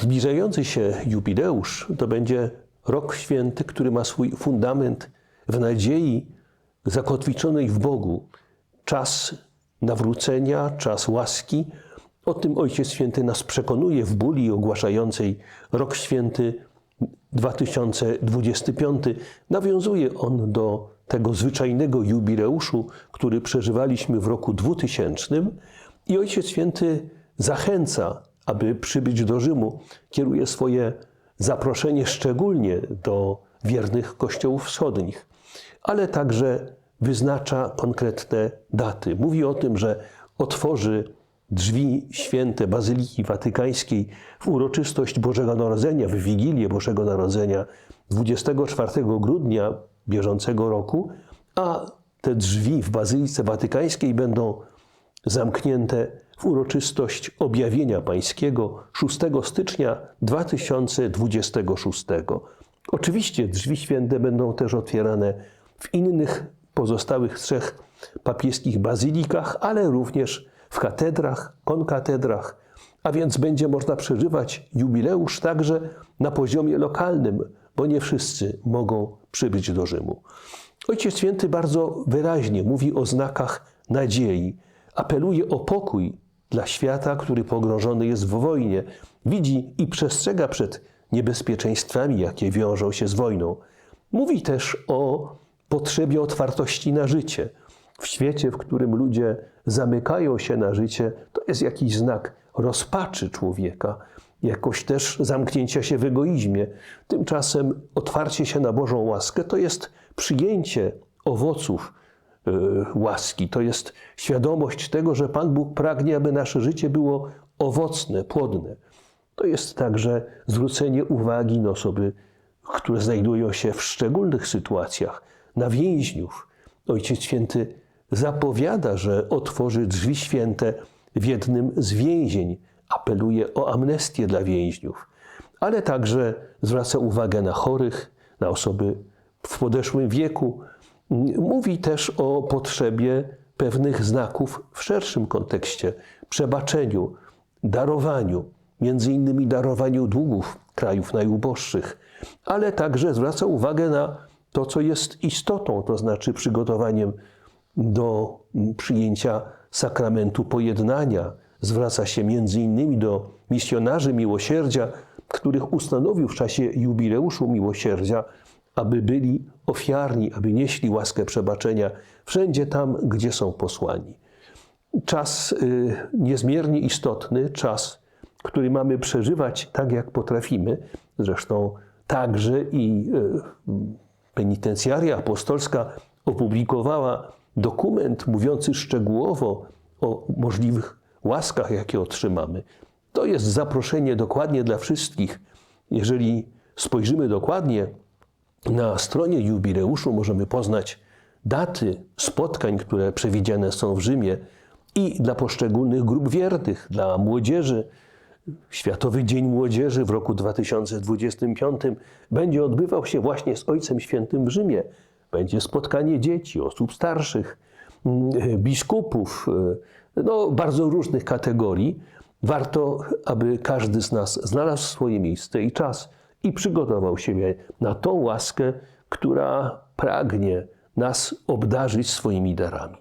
Zbliżający się jubileusz to będzie rok święty, który ma swój fundament w nadziei zakotwiczonej w Bogu. Czas nawrócenia, czas łaski. O tym Ojciec Święty nas przekonuje w buli ogłaszającej rok święty 2025. Nawiązuje on do tego zwyczajnego jubileuszu, który przeżywaliśmy w roku 2000 i Ojciec Święty zachęca, aby przybyć do Rzymu. Kieruje swoje zaproszenie szczególnie do wiernych kościołów wschodnich, ale także wyznacza konkretne daty. Mówi o tym, że otworzy drzwi święte Bazyliki Watykańskiej w uroczystość Bożego Narodzenia, w Wigilię Bożego Narodzenia 24 grudnia bieżącego roku, a te drzwi w Bazylice Watykańskiej będą zamknięte w uroczystość objawienia pańskiego 6 stycznia 2026. Oczywiście drzwi święte będą też otwierane w innych pozostałych trzech papieskich bazylikach, ale również w katedrach, konkatedrach, a więc będzie można przeżywać jubileusz także na poziomie lokalnym, bo nie wszyscy mogą przybyć do Rzymu. Ojciec Święty bardzo wyraźnie mówi o znakach nadziei, apeluje o pokój dla świata, który pogrążony jest w wojnie, widzi i przestrzega przed niebezpieczeństwami, jakie wiążą się z wojną. Mówi też o potrzebie otwartości na życie. W świecie, w którym ludzie zamykają się na życie, to jest jakiś znak rozpaczy człowieka, jakoś też zamknięcia się w egoizmie. Tymczasem otwarcie się na Bożą łaskę to jest przyjęcie owoców łaski, to jest świadomość tego, że Pan Bóg pragnie, aby nasze życie było owocne, płodne. To jest także zwrócenie uwagi na osoby, które znajdują się w szczególnych sytuacjach, na więźniów. Ojciec Święty zapowiada, że otworzy drzwi święte w jednym z więzień. Apeluje o amnestię dla więźniów, ale także zwraca uwagę na chorych, na osoby w podeszłym wieku. Mówi też o potrzebie pewnych znaków w szerszym kontekście przebaczeniu, darowaniu, między innymi darowaniu długów krajów najuboższych, ale także zwraca uwagę na to, co jest istotą, to znaczy przygotowaniem do przyjęcia sakramentu pojednania. Zwraca się między innymi do misjonarzy miłosierdzia, których ustanowił w czasie jubileuszu miłosierdzia, aby byli ofiarni, aby nieśli łaskę przebaczenia wszędzie tam, gdzie są posłani. Czas y, niezmiernie istotny, czas, który mamy przeżywać tak, jak potrafimy. Zresztą także i y, penitencjaria apostolska opublikowała dokument mówiący szczegółowo o możliwych łaskach, jakie otrzymamy. To jest zaproszenie dokładnie dla wszystkich. Jeżeli spojrzymy dokładnie na stronie jubileuszu, możemy poznać daty spotkań, które przewidziane są w Rzymie i dla poszczególnych grup wiernych, dla młodzieży. Światowy Dzień Młodzieży w roku 2025 będzie odbywał się właśnie z Ojcem Świętym w Rzymie. Będzie spotkanie dzieci, osób starszych, biskupów, no, bardzo różnych kategorii. Warto, aby każdy z nas znalazł swoje miejsce i czas i przygotował siebie na tą łaskę, która pragnie nas obdarzyć swoimi darami.